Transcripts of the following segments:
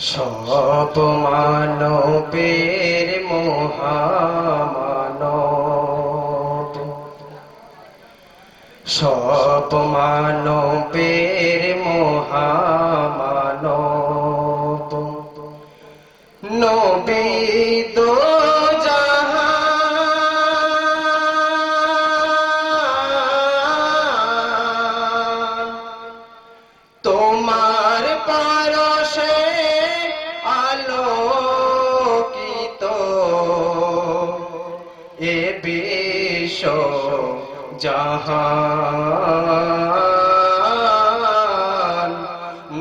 সব মানবের মহামানব। সব মানবের মহামানব। এ বিশ্ব জাহান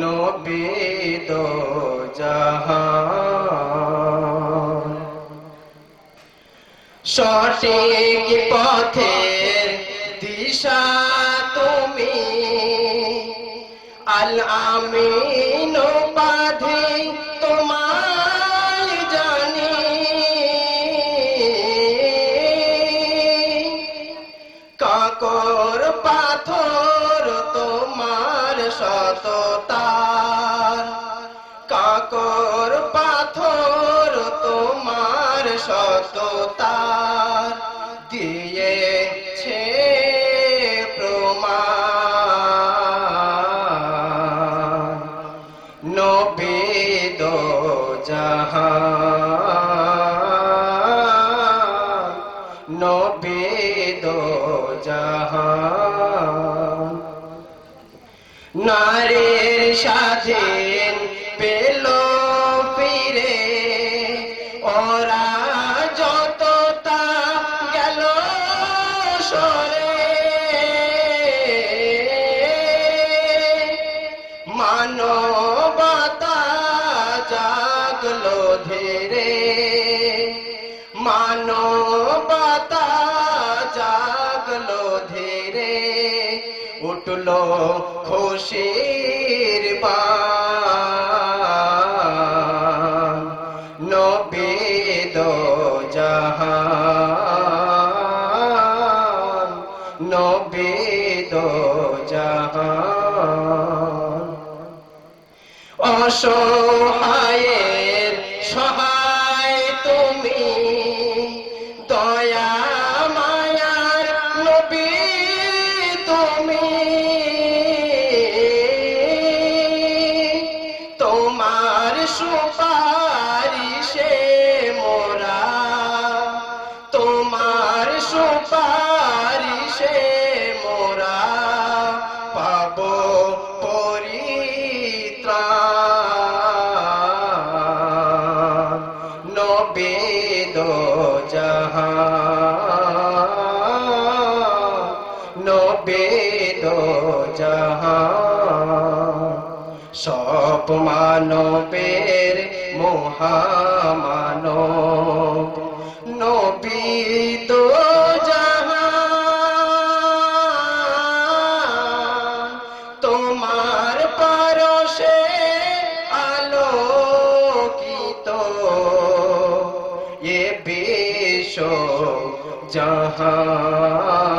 নবিদ জাহান। সঠিক পথের দিশা তুমি আল আমিন পাধি পাথর তোমার সততার কাকর পাথর তোমার সততার দিয়েছে প্রমাণ। নবেদ জাহান। নবেদ নারীর স্বাধীন পেল ফিরে। ওরা যত তা গেল সরে। মানবতা জাগলো ধীরে। মানবতা উঠল খুশির বান। নবেদ জাহান। নবেদ জাহান। অসহায়ের সহায় তুমি দয়া মায়ার নবী তুমি তোমার সুপারিশে জাহান। সব মানবের মহামানব। নবিদ জাহান। তোমার পরশে আলোকিত। এ বিশ্ব জাহান।